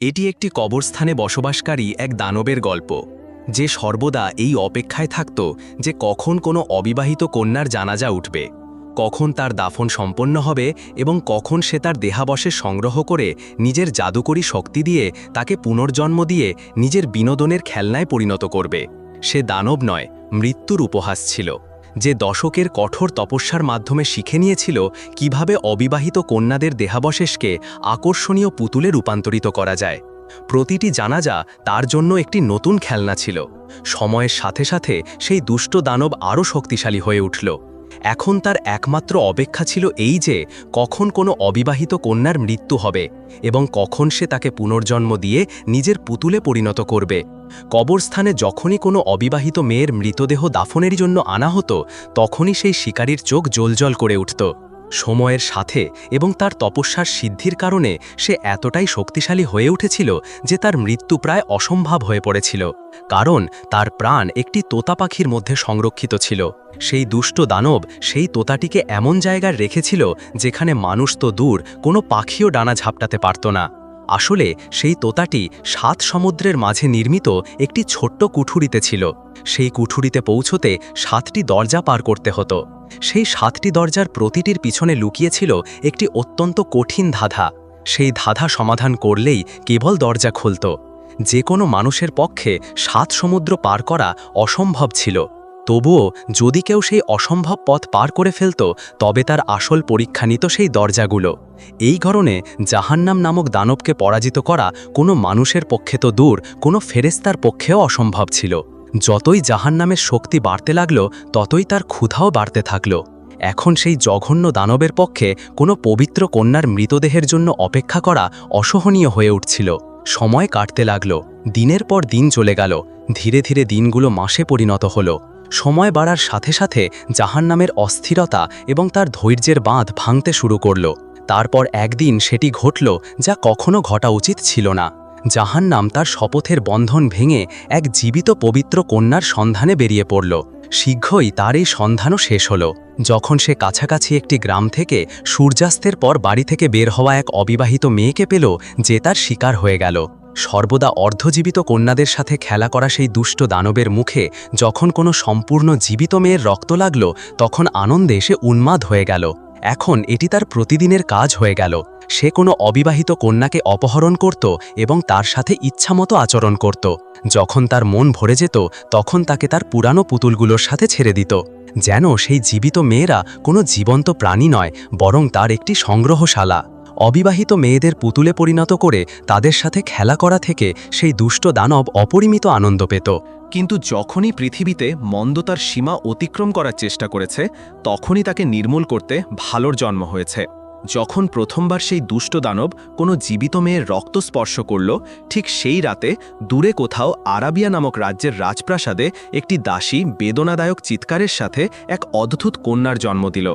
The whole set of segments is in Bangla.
এটি একটি কবরস্থানে বসবাসকারী এক দানবের গল্প, যে সর্বদা এই অপেক্ষায় থাকত যে কখন কোনো অবিবাহিত কন্যার জানাজা উঠবে, কখন তার দাফন সম্পন্ন হবে এবং কখন সে তার দেহাবশেষ সংগ্রহ করে নিজের জাদুকরী শক্তি দিয়ে তাকে পুনর্জন্ম দিয়ে নিজের বিনোদনের খেলনায় পরিণত করবে। সে দানব নয়, মৃত্যুর উপহাস ছিল। যে দশকের কঠোর তপস্যার মাধ্যমে শিখে নিয়েছিল কীভাবে অবিবাহিত কন্যাদের দেহাবশেষকে আকর্ষণীয় পুতুলে রূপান্তরিত করা যায়। প্রতিটি জানাজা তার জন্য একটি নতুন খেলনা ছিল। সময়ের সাথে সাথে সেই দুষ্ট দানব আরও শক্তিশালী হয়ে উঠল। এখন তার একমাত্র অপেক্ষা ছিল এই যে কখন কোনো অবিবাহিত কন্যার মৃত্যু হবে এবং কখন সে তাকে পুনর্জন্ম দিয়ে নিজের পুতুলে পরিণত করবে। কবরস্থানে যখনই কোনো অবিবাহিত মেয়ের মৃতদেহ দাফনের জন্য আনা হতো, তখনই সেই শিকারীর চোখ জ্বলজ্বল করে উঠত। সময়ের সাথে এবং তার তপস্যার সিদ্ধির কারণে সে এতটাই শক্তিশালী হয়ে উঠেছিল যে তার মৃত্যু প্রায় অসম্ভব হয়ে পড়েছিল, কারণ তার প্রাণ একটি তোতা পাখির মধ্যে সংরক্ষিত ছিল। সেই দুষ্ট দানব সেই তোতাটিকে এমন জায়গায় রেখেছিল যেখানে মানুষ তো দূর, কোনো পাখিও ডানা ঝাপটাতে পারত না। আসলে সেই তোতাটি সাত সমুদ্রের মাঝে নির্মিত একটি ছোট্ট কুঠুরিতে ছিল। সেই কুঠুরিতে পৌঁছতে সাতটি দরজা পার করতে হতো। সেই সাতটি দরজার প্রতিটির পিছনে লুকিয়েছিল একটি অত্যন্ত কঠিন ধাঁধা। সেই ধাঁধা সমাধান করলেই কেবল দরজা খুলত। যে কোনো মানুষের পক্ষে সাত সমুদ্র পার করা অসম্ভব ছিল। তবুও যদি কেউ সেই অসম্ভব পথ পার করে ফেলত, তবে তার আসল পরীক্ষা নিত সেই দরজাগুলো। এই কারণে জাহান্নাম নামক দানবকে পরাজিত করা কোনো মানুষের পক্ষে তো দূর, কোনো ফেরেস্তার পক্ষেও অসম্ভব ছিল। যতই জাহান্নামের শক্তি বাড়তে লাগল, ততই তার ক্ষুধাও বাড়তে থাকল। এখন সেই জঘন্য দানবের পক্ষে কোনো পবিত্র কন্যার মৃতদেহের জন্য অপেক্ষা করা অসহনীয় হয়ে উঠছিল। সময় কাটতে লাগল, দিনের পর দিন চলে গেল, ধীরে ধীরে দিনগুলো মাসে পরিণত হলো। সময় বাড়ার সাথে সাথে জাহান্নামের অস্থিরতা এবং তার ধৈর্যের বাঁধ ভাঙতে শুরু করল। তারপর একদিন সেটি ঘটল যা কখনো ঘটা উচিত ছিল না। জাহান্নাম তার শপথের বন্ধন ভেঙে এক জীবিত পবিত্র কন্যার সন্ধানে বেরিয়ে পড়ল। শীঘ্রই তার এই সন্ধানও শেষ হল। যখন সে কাছাকাছি একটি গ্রাম থেকে সূর্যাস্তের পর বাড়ি থেকে বের হওয়া এক অবিবাহিত মেয়েকে পেল, যে তার শিকার হয়ে গেল। সর্বদা অর্ধজীবিত কন্যাদের সাথে খেলা করা সেই দুষ্ট দানবের মুখে যখন কোনো সম্পূর্ণ জীবিত মেয়ের রক্ত লাগল, তখন আনন্দে সে উন্মাদ হয়ে গেল। এখন এটি তার প্রতিদিনের কাজ হয়ে গেল। সে কোনো অবিবাহিত কন্যাকে অপহরণ করত এবং তার সাথে ইচ্ছামতো আচরণ করত। যখন তার মন ভরে যেত, তখন তাকে তার পুরানো পুতুলগুলোর সাথে ছেড়ে দিত। যেন সেই জীবিত মেয়েরা কোনো জীবন্ত প্রাণী নয়, বরং তার একটি সংগ্রহশালা। অবিবাহিত মেয়েদের পুতুলে পরিণত করে তাদের সাথে খেলা করা থেকে সেই দুষ্ট দানব অপরিমিত আনন্দ পেত। কিন্তু যখনই পৃথিবীতে মন্দ তার সীমা অতিক্রম করার চেষ্টা করেছে, তখনই তাকে নির্মূল করতে ভালোর জন্ম হয়েছে। যখন প্রথমবার সেই দুষ্ট দানব কোনো জীবিত মেয়ের রক্ত স্পর্শ করল, ঠিক সেই রাতে দূরে কোথাও আরাবিয়া নামক রাজ্যের রাজপ্রাসাদে একটি দাসী বেদনাদায়ক চিৎকারের সাথে এক অদ্ভুত কন্যার জন্ম দিল।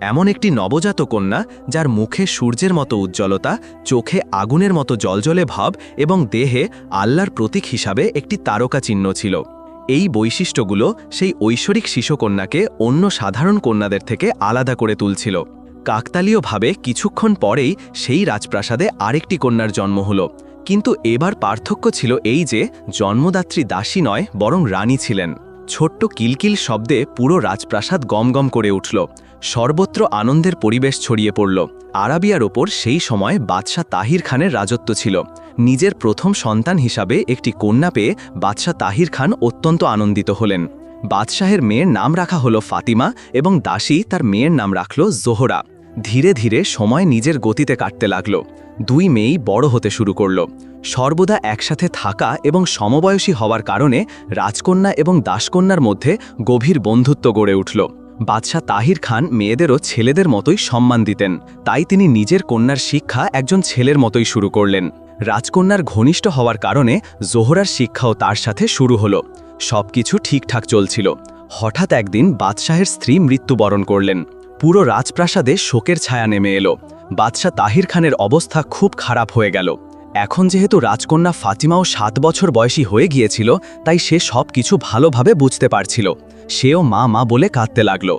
এমন একটি নবজাত কন্যা যার মুখে সূর্যের মতো উজ্জ্বলতা, চোখে আগুনের মতো জলজলে ভাব এবং দেহে আল্লাহর প্রতীক হিসাবে একটি তারকা চিহ্ন ছিল। এই বৈশিষ্ট্যগুলো সেই ঐশ্বরিক শিশুকন্যাকে অন্য সাধারণ কন্যাদের থেকে আলাদা করে তুলছিল। কাকতালীয়ভাবে কিছুক্ষণ পরেই সেই রাজপ্রাসাদে আরেকটি কন্যার জন্ম হল। কিন্তু এবার পার্থক্য ছিল এই যে, জন্মদাত্রী দাসী নয়, বরং রানী ছিলেন। ছোট্ট কিলকিল শব্দে পুরো রাজপ্রাসাদ গমগম করে উঠল। সর্বত্র আনন্দের পরিবেশ ছড়িয়ে পড়ল। আরাবিয়ার ওপর সেই সময় বাদশাহ তাহির খানের রাজত্ব ছিল। নিজের প্রথম সন্তান হিসাবে একটি কন্যা পেয়ে বাদশাহ তাহির খান অত্যন্ত আনন্দিত হলেন। বাদশাহের মেয়ের নাম রাখা হলো ফাতিমা এবং দাসী তার মেয়ের নাম রাখল জোহরা। ধীরে ধীরে সময় নিজের গতিতে কাটতে লাগল। দুই মেয়েই বড় হতে শুরু করল। সর্বদা একসাথে থাকা এবং সমবয়সী হওয়ার কারণে রাজকন্যা এবং দাসকন্যার মধ্যে গভীর বন্ধুত্ব গড়ে উঠল। বাদশাহ তাহির খান মেয়েদেরও ছেলেদের মতোই সম্মান দিতেন। তাই তিনি নিজের কন্যার শিক্ষা একজন ছেলের মতোই শুরু করলেন। রাজকন্যার ঘনিষ্ঠ হওয়ার কারণে জোহরার শিক্ষাও তার সাথে শুরু হলো। সবকিছু ঠিকঠাক চলছিল। হঠাৎ একদিন বাদশাহের স্ত্রী মৃত্যুবরণ করলেন। পুরো রাজপ্রাসাদে শোকের ছায়া নেমে এলো। বাদশাহ তাহির খানের অবস্থা খুব খারাপ হয়ে গেল। এখন যেহেতু রাজকন্যা ফাতিমাও সাত বছর বয়সী হয়ে গিয়েছিল, তাই সে সব কিছু ভালোভাবে বুঝতে পারছিল। সেও মা মা বলে কাঁদতে লাগল।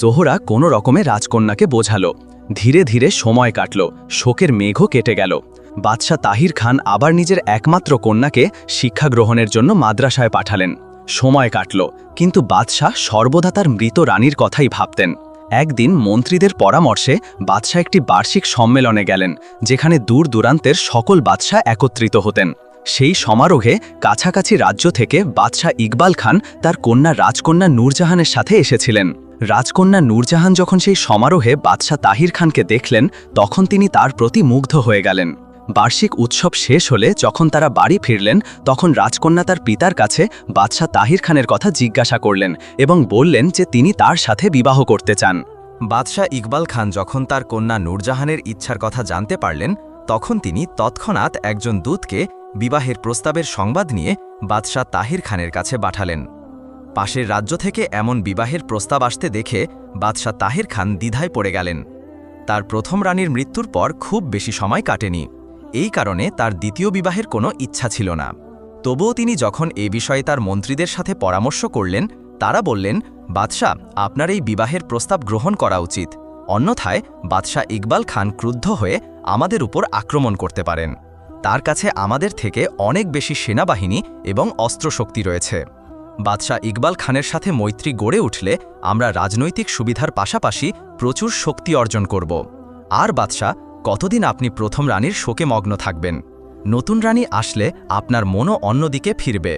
জোহরা কোনো রকমে রাজকন্যাকে বোঝালো। ধীরে ধীরে সময় কাটল। শোকের মেঘও কেটে গেল। বাদশাহ তাহির খান আবার নিজের একমাত্র কন্যাকে শিক্ষা গ্রহণের জন্য মাদ্রাসায় পাঠালেন। সময় কাটল। কিন্তু বাদশাহ সর্বদা তার মৃত রানীর কথাই ভাবতেন। একদিন মন্ত্রীদের পরামর্শে বাদশাহ একটি বার্ষিক সম্মেলনে গেলেন, যেখানে দূর দূরান্তের সকল বাদশাহ একত্রিত হতেন। সেই সমারোহে কাছাকাছি রাজ্য থেকে বাদশাহ ইকবাল খান তার কন্যা রাজকন্যা নূরজাহানের সাথে এসেছিলেন। রাজকন্যা নূরজাহান যখন সেই সমারোহে বাদশাহ তাহির খানকে দেখলেন, তখন তিনি তার প্রতি মুগ্ধ হয়ে গেলেন। বার্ষিক উৎসব শেষ হলে যখন তারা বাড়ি ফিরলেন, তখন রাজকন্যা তার পিতার কাছে বাদশাহ তাহির খানের কথা জিজ্ঞাসা করলেন এবং বললেন যে তিনি তার সাথে বিবাহ করতে চান। বাদশাহ ইকবাল খান যখন তার কন্যা নূরজাহানের ইচ্ছার কথা জানতে পারলেন, তখন তিনি তৎক্ষণাৎ একজন দূতকে বিবাহের প্রস্তাবের সংবাদ নিয়ে বাদশাহ তাহির খানের কাছে পাঠালেন। পাশের রাজ্য থেকে এমন বিবাহের প্রস্তাব আসতে দেখে বাদশাহ তাহির খান দ্বিধায় পড়ে গেলেন। তার প্রথম রানীর মৃত্যুর পর খুব বেশি সময় কাটেনি। এই কারণে তার দ্বিতীয় বিবাহের কোনো ইচ্ছা ছিল না। তবুও তিনি যখন এ বিষয়ে তার মন্ত্রীদের সাথে পরামর্শ করলেন, তারা বললেন, বাদশাহ, আপনার এই বিবাহের প্রস্তাব গ্রহণ করা উচিত। অন্যথায় বাদশাহ ইকবাল খান ক্রুদ্ধ হয়ে আমাদের উপর আক্রমণ করতে পারেন। তার কাছে আমাদের থেকে অনেক বেশি সেনাবাহিনী এবং অস্ত্রশক্তি রয়েছে। বাদশাহ ইকবাল খানের সাথে মৈত্রী গড়ে উঠলে আমরা রাজনৈতিক সুবিধার পাশাপাশি প্রচুর শক্তি অর্জন করব। আর বাদশাহ, কতদিন আপনি প্রথম রানীর শোকে মগ্ন থাকবেন? নতুন রানী আসলে আপনার মনও অন্যদিকে ফিরবে।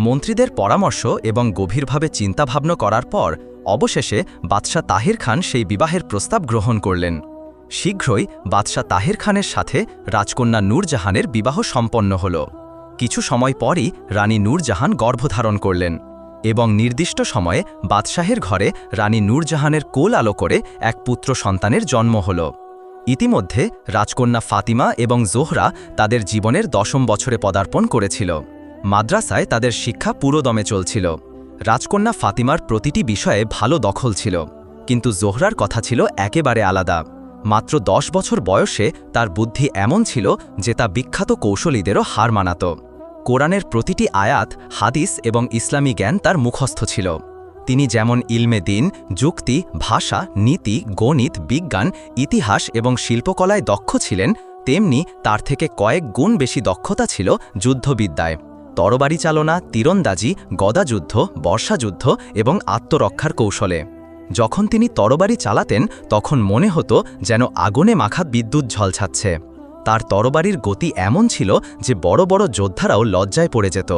মন্ত্রীদের পরামর্শ এবং গভীরভাবে চিন্তাভাবনা করার পর অবশেষে বাদশাহ তাহির খান সেই বিবাহের প্রস্তাব গ্রহণ করলেন। শীঘ্রই বাদশাহ তাহের খানের সাথে রাজকন্যা নূরজাহানের বিবাহ সম্পন্ন হল। কিছু সময় পরই রানী নূরজাহান গর্ভধারণ করলেন এবং নির্দিষ্ট সময়ে বাদশাহের ঘরে রানী নূরজাহানের কোল আলো করে এক পুত্র সন্তানের জন্ম হল। ইতিমধ্যে রাজকন্যা ফাতিমা এবং জোহরা তাদের জীবনের দশম বছরে পদার্পণ করেছিল। মাদ্রাসায় তাদের শিক্ষা পুরোদমে চলছিল। রাজকন্যা ফাতিমার প্রতিটি বিষয়ে ভালো দখল ছিল। কিন্তু জোহরার কথা ছিল একেবারে আলাদা। মাত্র দশ বছর বয়সে তার বুদ্ধি এমন ছিল যে তা বিখ্যাত কৌশলীদেরও হার মানাত। কোরআনের প্রতিটি আয়াত, হাদিস এবং ইসলামী জ্ঞান তার মুখস্থ ছিল। তিনি যেমন ইলমে দিন, যুক্তি, ভাষা, নীতি, গণিত, বিজ্ঞান, ইতিহাস এবং শিল্পকলায় দক্ষ ছিলেন, তেমনি তার থেকে কয়েক গুণ বেশি দক্ষতা ছিল যুদ্ধবিদ্যায়। তরবারি চালনা তীরন্দাজি, গদাযুদ্ধ, বর্ষাযুদ্ধ এবং আত্মরক্ষার কৌশলে। যখন তিনি তরবারি চালাতেন, তখন মনে হতো যেন আগুনে মাখা বিদ্যুৎ ঝলছাচ্ছে। তার তরবারির গতি এমন ছিল যে বড় বড় যোদ্ধারাও লজ্জায় পড়ে যেত।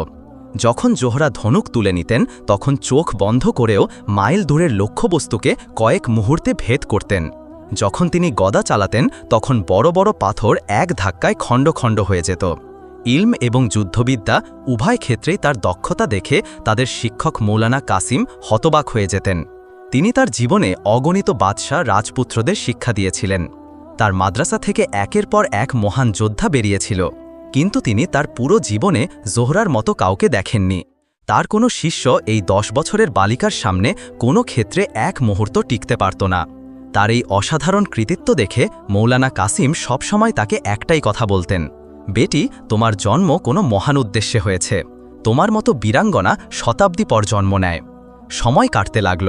যখন জোহরা ধনুক তুলে নিতেন, তখন চোখ বন্ধ করেও মাইল দূরের লক্ষ্যবস্তুকে কয়েক মুহূর্তে ভেদ করতেন। যখন তিনি গদা চালাতেন, তখন বড় বড় পাথর এক ধাক্কায় খণ্ড খণ্ড হয়ে যেত। ইলম এবং যুদ্ধবিদ্যা উভয় ক্ষেত্রেই তার দক্ষতা দেখে তাদের শিক্ষক মৌলানা কাসিম হতবাক হয়ে যেতেন। তিনি তার জীবনে অগণিত বাদশাহ রাজপুত্রদের শিক্ষা দিয়েছিলেন। তার মাদ্রাসা থেকে একের পর এক মহান যোদ্ধা বেরিয়েছিল। কিন্তু তিনি তার পুরো জীবনে জোহরার মতো কাউকে দেখেননি। তার কোনো শিষ্য এই দশ বছরের বালিকার সামনে কোনো ক্ষেত্রে এক মুহূর্ত টিকতে পারত না। তার এই অসাধারণ কৃতিত্ব দেখে মৌলানা কাসিম সবসময় তাকে একটাই কথা বলতেন, বেটি, তোমার জন্ম কোনো মহান উদ্দেশ্যে হয়েছে। তোমার মতো বীরাঙ্গনা শতাব্দী পর জন্ম নেয়। সময় কাটতে লাগল।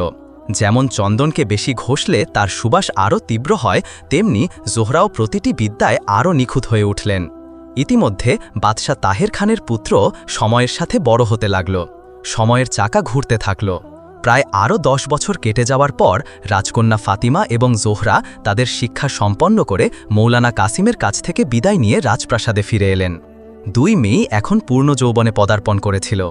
যেমন চন্দনকে বেশি ঘষলে তার সুবাস আরও তীব্র হয়, তেমনি জোহরাও প্রতিটি বিদ্যায় আরও নিখুঁত হয়ে উঠলেন। ইতিমধ্যে বাদশাহ তাহের খানের পুত্র সময়ের সাথে বড় হতে লাগল। সময়ের চাকা ঘুরতে থাকল। প্রায় আরও দশ বছর কেটে যাওয়ার পর রাজকন্যা ফাতিমা এবং জোহরা তাদের শিক্ষা সম্পন্ন করে মৌলানা কাসিমের কাছ থেকে বিদায় নিয়ে রাজপ্রাসাদে ফিরে এলেন। দুই মেয়েই এখন পূর্ণ যৌবনে পদার্পণ করেছিল।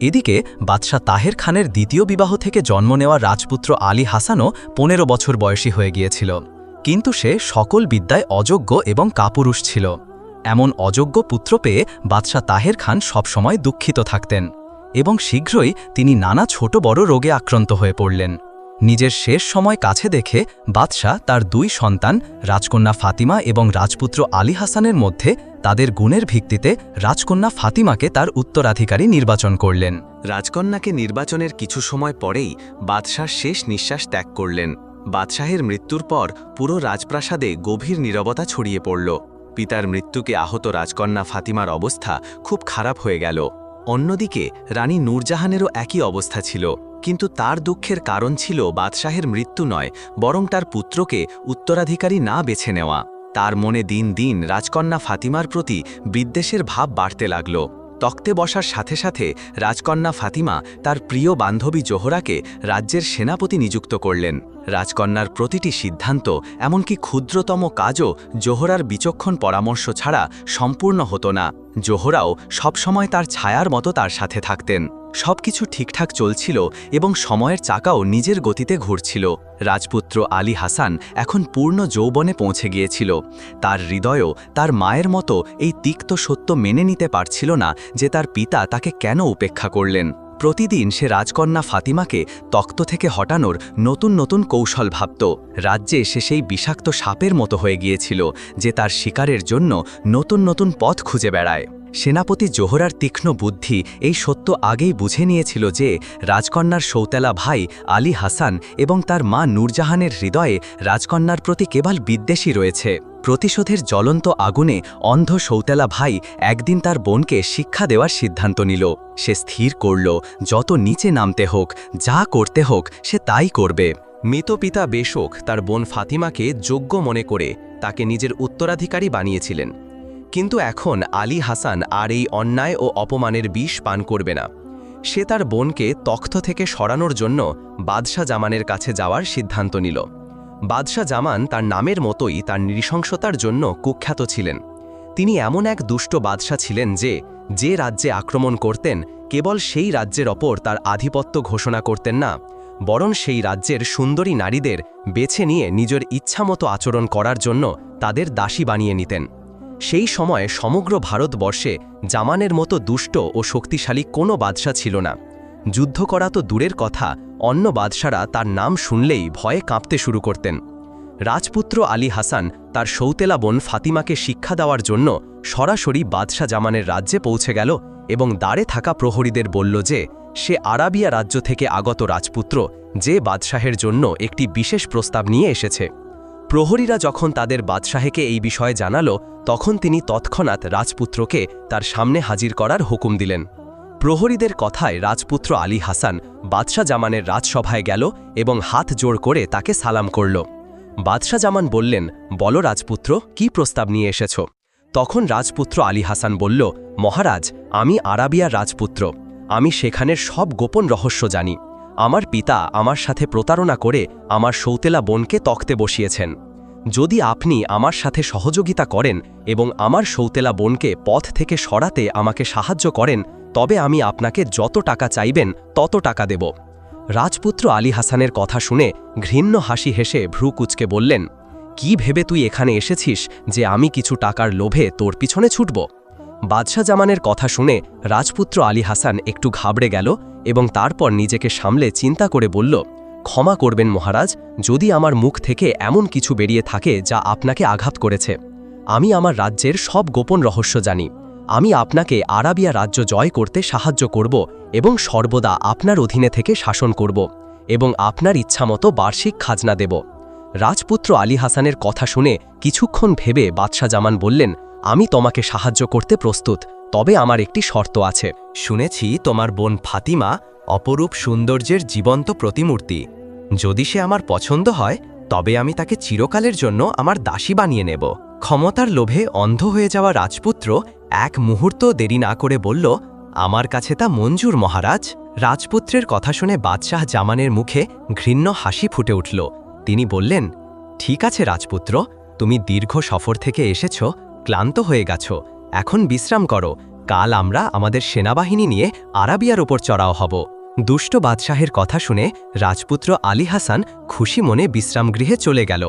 এদিকে, বাদশাহ তাহের খানের দ্বিতীয় বিবাহ থেকে জন্ম নেওয়া রাজপুত্র আলী হাসানও পনেরো বছর বয়সী হয়ে গিয়েছিল। কিন্তু সে সকল বিদ্যায় অযোগ্য এবং কাপুরুষ ছিল। এমন অযোগ্য পুত্র পেয়ে বাদশাহ তাহের খান সবসময় দুঃখিত থাকতেন এবং শীঘ্রই তিনি নানা ছোট বড় রোগে আক্রান্ত হয়ে পড়লেন। নিজের শেষ সময় কাছে দেখে বাদশাহ তার দুই সন্তান, রাজকন্যা ফাতিমা এবং রাজপুত্র আলী হাসানের মধ্যে তাদের গুণের ভিত্তিতে রাজকন্যা ফাতিমাকে তার উত্তরাধিকারী নির্বাচন করলেন। রাজকন্যাকে নির্বাচনের কিছু সময় পরেই বাদশাহ শেষ নিঃশ্বাস ত্যাগ করলেন। বাদশাহের মৃত্যুর পর পুরো রাজপ্রাসাদে গভীর নীরবতা ছড়িয়ে পড়ল। পিতার মৃত্যুকে আহত রাজকন্যা ফাতিমার অবস্থা খুব খারাপ হয়ে গেল। অন্যদিকে, রানী নূরজাহানেরও একই অবস্থা ছিল, কিন্তু তার দুঃখের কারণ ছিল বাদশাহের মৃত্যু নয়, বরং তার পুত্রকে উত্তরাধিকারী না বেছে নেওয়া। তার মনে দিন দিন রাজকন্যা ফাতিমার প্রতি বিদ্বেষের ভাব বাড়তে লাগল। তক্তে বসার সাথে সাথে রাজকন্যা ফাতিমা তার প্রিয় বান্ধবী জোহরাকে রাজ্যের সেনাপতি নিযুক্ত করলেন। রাজকন্যার প্রতিটি সিদ্ধান্ত, এমনকি ক্ষুদ্রতম কাজও জোহরার বিচক্ষণ পরামর্শ ছাড়া সম্পূর্ণ হতো না। জোহরাও সবসময় তার ছায়ার মতো তার সাথে থাকতেন। সবকিছু ঠিকঠাক চলছিল এবং সময়ের চাকাও নিজের গতিতে ঘুরছিল। রাজপুত্র আলী হাসান এখন পূর্ণ যৌবনে পৌঁছে গিয়েছিল। তার হৃদয়ও তার মায়ের মতো এই তিক্ত সত্য মেনে নিতে পারছিল না যে তার পিতা তাকে কেন উপেক্ষা করলেন। প্রতিদিন সে রাজকন্যা ফাতিমাকে তক্ত থেকে হটানোর নতুন নতুন কৌশল ভাবত। রাজ্যে সে সেই বিষাক্ত সাপের মতো হয়ে গিয়েছিল যে তার শিকারের জন্য নতুন নতুন পথ খুঁজে বেড়ায়। সেনাপতি জোহরার তীক্ষ্ণ বুদ্ধি এই সত্য আগেই বুঝে নিয়েছিল যে রাজকন্যার সৌতেলা ভাই আলী হাসান এবং তার মা নূরজাহানের হৃদয়ে রাজকন্যার প্রতি কেবল বিদ্বেষী রয়েছে। প্রতিশোধের জ্বলন্ত আগুনে অন্ধ সৌতেলা ভাই একদিন তার বোনকে শিক্ষা দেওয়ার সিদ্ধান্ত নিল। সে স্থির করল, যত নিচে নামতে হোক, যা করতে হোক, সে তাই করবে। মৃত পিতা বেশক তার বোন ফাতিমাকে যোগ্য মনে করে তাকে নিজের উত্তরাধিকারী বানিয়েছিলেন। কিন্তু এখন আলী হাসান আর এই অন্যায় ও অপমানের বিষ পান করবে না। সে তার বোনকে তখ্ত থেকে সরানোর জন্য বাদশাহ জামানের কাছে যাওয়ার সিদ্ধান্ত নিল। বাদশাহ জামান তার নামের মতোই তার নৃশংসতার জন্য কুখ্যাত ছিলেন। তিনি এমন এক দুষ্ট বাদশাহ ছিলেন যে যে রাজ্যে আক্রমণ করতেন, কেবল সেই রাজ্যের ওপর তার আধিপত্য ঘোষণা করতেন না, বরং সেই রাজ্যের সুন্দরী নারীদের বেছে নিয়ে নিজের ইচ্ছামতো আচরণ করার জন্য তাদের দাসী বানিয়ে নিতেন। সেই সময় সমগ্র ভারতবর্ষে জামানের মতো দুষ্ট ও শক্তিশালী কোনো বাদশা ছিল না। যুদ্ধ করা তো দূরের কথা, অন্য বাদশারা তার নাম শুনলেই ভয়ে কাঁপতে শুরু করতেন। রাজপুত্র আলী হাসান তার সৌতেলা বোন ফাতিমাকে শিক্ষা দেওয়ার জন্য সরাসরি বাদশাহ জামানের রাজ্যে পৌঁছে গেল এবং দাঁড়ে থাকা প্রহরীদের বলল যে, সে আরাবিয়া রাজ্য থেকে আগত রাজপুত্র যে বাদশাহের জন্য একটি বিশেষ প্রস্তাব নিয়ে এসেছে। প্রহরীরা যখন তাদের বাদশাহেকে এই বিষয়ে জানালো, তখন তিনি তৎক্ষণাৎ রাজপুত্রকে তার সামনে হাজির করার হুকুম দিলেন। প্রহরীদের কথায় রাজপুত্র আলী হাসান বাদশাহ জামানের রাজসভায় গেল এবং হাত জোড় করে তাকে সালাম করল। বাদশাহ জামান বললেন, বলো রাজপুত্র, কি প্রস্তাব নিয়ে এসেছ? তখন রাজপুত্র আলী হাসান বলল, মহারাজ, আমি আরাবিয়ার রাজপুত্র। আমি সেখানের সব গোপন রহস্য জানি। আমার পিতা আমার সাথে প্রতারণা করে আমার সৌতেলা বোনকে তক্তে বসিয়েছেন। যদি আপনি আমার সাথে সহযোগিতা করেন এবং আমার সৌতেলা বোনকে পথ থেকে সরাতে আমাকে সাহায্য করেন, তবে আমি আপনাকে যত টাকা চাইবেন তত টাকা দেব। রাজপুত্র আলী হাসানের কথা শুনে ঘৃণ্য হাসি হেসে ভ্রু কুচকে বললেন, কি ভেবে তুই এখানে এসেছিস যে আমি কিছু টাকার লোভে তোর পিছনে ছুটব? বাদশাহ জামানের কথা শুনে রাজপুত্র আলী হাসান একটু ঘাবড়ে গেল এবং তারপর নিজেকে সামলে চিন্তা করে বলল, ক্ষমা করবেন মহারাজ, যদি আমার মুখ থেকে এমন কিছু বেরিয়ে থাকে যা আপনাকে আঘাত করেছে। আমি আমার রাজ্যের সব গোপন রহস্য জানি। আমি আপনাকে আরাবিয়া রাজ্য জয় করতে সাহায্য করব এবং সর্বদা আপনার অধীনে থেকে শাসন করব এবং আপনার ইচ্ছামতো বার্ষিক খাজনা দেব। রাজপুত্র আলী হাসানের কথা শুনে কিছুক্ষণ ভেবে বাদশাহ জামান বললেন আমি তোমাকে সাহায্য করতে প্রস্তুত, তবে আমার একটি শর্ত আছে। শুনেছি তোমার বোন ফাতিমা অপরূপ সৌন্দর্যের জীবন্ত প্রতিমূর্তি। যদি সে আমার পছন্দ হয়, তবে আমি তাকে চিরকালের জন্য আমার দাসী বানিয়ে নেব। ক্ষমতার লোভে অন্ধ হয়ে যাওয়া রাজপুত্র এক মুহূর্ত দেরি না করে বলল, আমার কাছে তা মঞ্জুর মহারাজ। রাজপুত্রের কথা শুনে বাদশাহ জামানের মুখে ঘৃণ্য হাসি ফুটে উঠল। তিনি বললেন, ঠিক আছে রাজপুত্র, তুমি দীর্ঘ সফর থেকে এসেছ ক্লান্ত হয়ে গেছ। এখন বিশ্রাম করো। কাল আমরা আমাদের সেনাবাহিনী নিয়ে আরাবিয়ার ওপর চড়াও হব। দুষ্ট বাদশাহের কথা শুনে রাজপুত্র আলী হাসান খুশি মনে বিশ্রামগৃহে চলে গেল।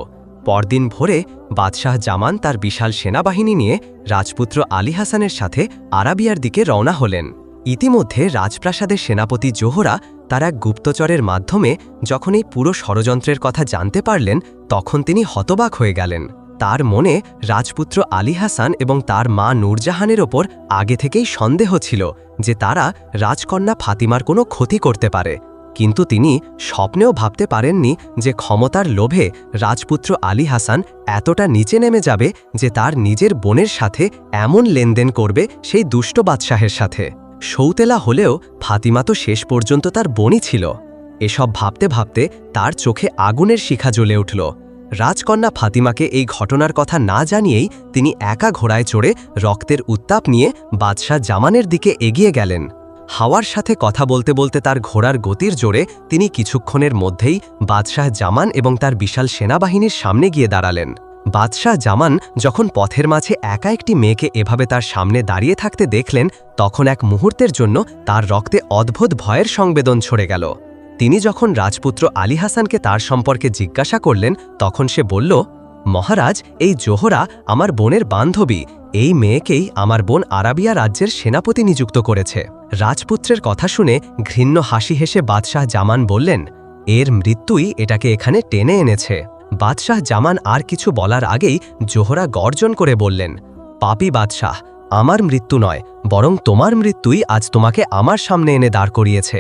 পরদিন ভোরে বাদশাহ জামান তার বিশাল সেনাবাহিনী নিয়ে রাজপুত্র আলী হাসানের সাথে আরাবিয়ার দিকে রওনা হলেন। ইতিমধ্যে রাজপ্রাসাদের সেনাপতি জোহরা তার এক গুপ্তচরের মাধ্যমে যখন এই পুরো ষড়যন্ত্রের কথা জানতে পারলেন, তখন তিনি হতবাক হয়ে গেলেন। তার মনে রাজপুত্র আলী হাসান এবং তার মা নূরজাহানের ওপর আগে থেকেই সন্দেহ ছিল যে তারা রাজকন্যা ফাতিমার কোনো ক্ষতি করতে পারে। কিন্তু তিনি স্বপ্নেও ভাবতে পারেননি যে ক্ষমতার লোভে রাজপুত্র আলী হাসান এতটা নিচে নেমে যাবে যে তার নিজের বোনের সাথে এমন লেনদেন করবে সেই দুষ্ট বাদশাহের সাথে। সৌতেলা হলেও ফাতিমা তো শেষ পর্যন্ত তার বোনই ছিল। এসব ভাবতে ভাবতে তার চোখে আগুনের শিখা জ্বলে উঠল। রাজকন্যা ফাতিমাকে এই ঘটনার কথা না জানিয়েই তিনি একা ঘোড়ায় চড়ে রক্তের উত্তাপ নিয়ে বাদশাহ জামানের দিকে এগিয়ে গেলেন। হাওয়ার সাথে কথা বলতে বলতে তার ঘোড়ার গতির জোরে তিনি কিছুক্ষণের মধ্যেই বাদশাহ জামান এবং তার বিশাল সেনাবাহিনীর সামনে গিয়ে দাঁড়ালেন। বাদশাহ জামান যখন পথের মাঝে একা একটি মেয়েকে এভাবে তার সামনে দাঁড়িয়ে থাকতে দেখলেন, তখন এক মুহূর্তের জন্য তার রক্তে অদ্ভুত ভয়ের সংবেদন ছড়ে গেল। তিনি যখন রাজপুত্র আলী হাসানকে তার সম্পর্কে জিজ্ঞাসা করলেন, তখন সে বলল, মহারাজ, এই জোহরা আমার বোনের বান্ধবী। এই মেয়েকেই আমার বোন আরাবিয়া রাজ্যের সেনাপতি নিযুক্ত করেছে। রাজপুত্রের কথা শুনে ঘৃণ্য হাসি হেসে বাদশাহ জামান বললেন, এর মৃত্যুই এটাকে এখানে টেনে এনেছে। বাদশাহ জামান আর কিছু বলার আগেই জোহরা গর্জন করে বললেন, পাপি বাদশাহ, আমার মৃত্যু নয়, বরং তোমার মৃত্যুই আজ তোমাকে আমার সামনে এনে দাঁড় করিয়েছে।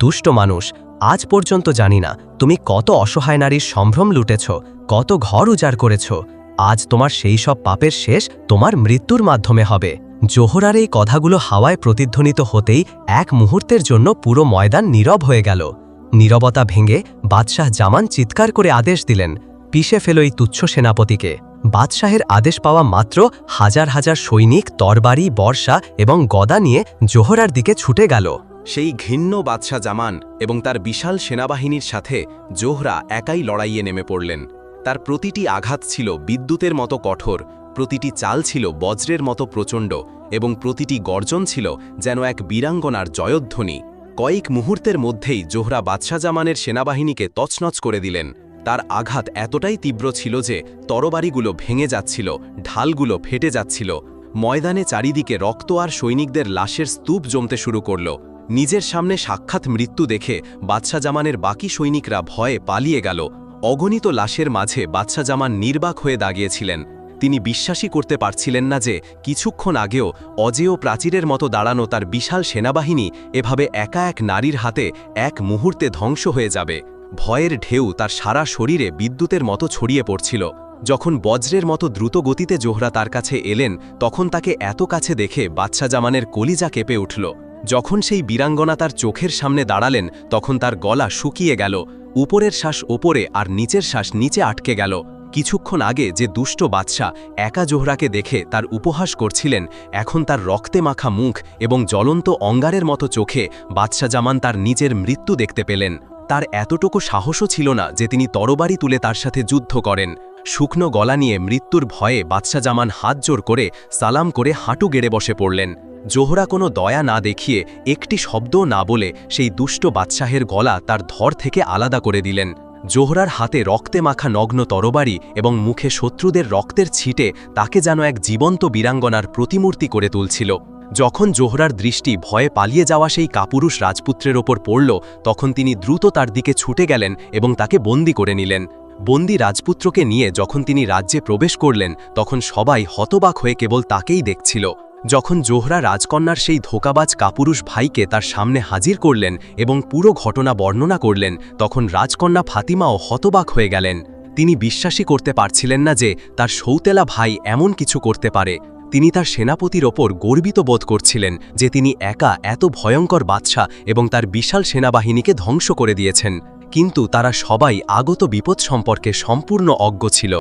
দুষ্ট মানুষ আজ পর্যন্ত জানি না তুমি কত অসহায় নারীর সম্ভ্রম লুটেছ, কত ঘর উজাড় করেছ। আজ তোমার সেই সব পাপের শেষ তোমার মৃত্যুর মাধ্যমে হবে। জোহরার এই কথাগুলো হাওয়ায় প্রতিধ্বনিত হতেই এক মুহূর্তের জন্য পুরো ময়দান নীরব হয়ে গেল। নীরবতা ভেঙে বাদশাহ জামান চিৎকার করে আদেশ দিলেন, পিষে ফেলো এই তুচ্ছ সেনাপতিকে। বাদশাহের আদেশ পাওয়া মাত্র হাজার হাজার সৈনিক, তরবারি, বর্ষা এবং গদা নিয়ে জোহরার দিকে ছুটে গেল। সেই ঘৃণ্য বাদশাহ জামান এবং তার বিশাল সেনাবাহিনীর সাথে জোহরা একাই লড়াইয়ে নেমে পড়লেন। তার প্রতিটি আঘাত ছিল বিদ্যুতের মতো কঠোর, প্রতিটি চাল ছিল বজ্রের মতো প্রচণ্ড এবং প্রতিটি গর্জন ছিল যেন এক বীরাঙ্গনার জয়ধ্বনি। কয়েক মুহূর্তের মধ্যেই জোহরা বাদশাহ জামানের সেনাবাহিনীকে তছনছ করে দিলেন। তার আঘাত এতটাই তীব্র ছিল যে তরবারিগুলো ভেঙে যাচ্ছিল, ঢালগুলো ফেটে যাচ্ছিল। ময়দানে চারিদিকে রক্ত আর সৈনিকদের লাশের স্তূপ জমতে শুরু করল। নিজের সামনে সাক্ষাৎ মৃত্যু দেখে বাদশাহ জামানের বাকি সৈনিকরা ভয়ে পালিয়ে গেল। অগণিত লাশের মাঝে বাদশাহ জামান নির্বাক হয়ে দাঁড়িয়েছিলেন। তিনি বিশ্বাসই করতে পারছিলেন না যে কিছুক্ষণ আগেও অজেয় প্রাচীরের মতো দাঁড়ানো তার বিশাল সেনাবাহিনী এভাবে একা এক নারীর হাতে এক মুহূর্তে ধ্বংস হয়ে যাবে। ভয়ের ঢেউ তার সারা শরীরে বিদ্যুতের মতো ছড়িয়ে পড়ছিল। যখন বজ্রের মতো দ্রুত গতিতে জোহরা তার কাছে এলেন, তখন তাকে এত কাছে দেখে বাচ্চা জামানের কলিজা কেঁপে উঠল। যখন সেই বীরাঙ্গনা তার চোখের সামনে দাঁড়ালেন, তখন তার গলা শুকিয়ে গেল, উপরের শ্বাস ওপরে আর নিচের শ্বাস নিচে আটকে গেল। কিছুক্ষণ আগে যে দুষ্ট বাদশা একা জোহরাকে দেখে তার উপহাস করছিলেন, এখন তার রক্তে মাখা মুখ এবং জ্বলন্ত অঙ্গারের মতো চোখে বাদশা জামান তার নিজের মৃত্যু দেখতে পেলেন। তার এতটুকু সাহসও ছিল না যে তিনি তরবারি তুলে তার সাথে যুদ্ধ করেন। শুকনো গলা নিয়ে মৃত্যুর ভয়ে বাদশা জামান হাত জোর করে সালাম করে হাঁটু গেড়ে বসে পড়লেন। জোহরা কোনো দয়া না দেখিয়ে একটি শব্দও না বলে সেই দুষ্ট বাদশাহের গলা তার ধর থেকে আলাদা করে দিলেন। জোহরার হাতে রক্তে মাখা নগ্ন তরবারি এবং মুখে শত্রুদের রক্তের ছিটে তাকে যেন এক জীবন্ত বীরাঙ্গনার প্রতিমূর্তি করে তুলছিল। যখন জোহরার দৃষ্টি ভয়ে পালিয়ে যাওয়া সেই কাপুরুষ রাজপুত্রের ওপর পড়ল, তখন তিনি দ্রুত তার দিকে ছুটে গেলেন এবং তাকে বন্দি করে নিলেন। বন্দি রাজপুত্রকে নিয়ে যখন তিনি রাজ্যে প্রবেশ করলেন, তখন সবাই হতবাক হয়ে কেবল তাকেই দেখছিল। যখন জোহরা রাজকন্যার সেই ধোকাবাজ কাপুরুষ ভাইকে তার সামনে হাজির করলেন এবং পুরো ঘটনা বর্ণনা করলেন, তখন রাজকন্যা ফাতিমাও হতবাক হয়ে গেলেন। তিনি বিশ্বাসই করতে পারছিলেন না যে তার সৌতেলা ভাই এমন কিছু করতে পারে। তিনি তার সেনাপতির ওপর গর্বিত বোধ করছিলেন যে তিনি একা এত ভয়ঙ্কর বাদশা এবং তার বিশাল সেনাবাহিনীকে ধ্বংস করে দিয়েছেন। কিন্তু তারা সবাই আগত বিপদ সম্পর্কে সম্পূর্ণ অজ্ঞ ছিল।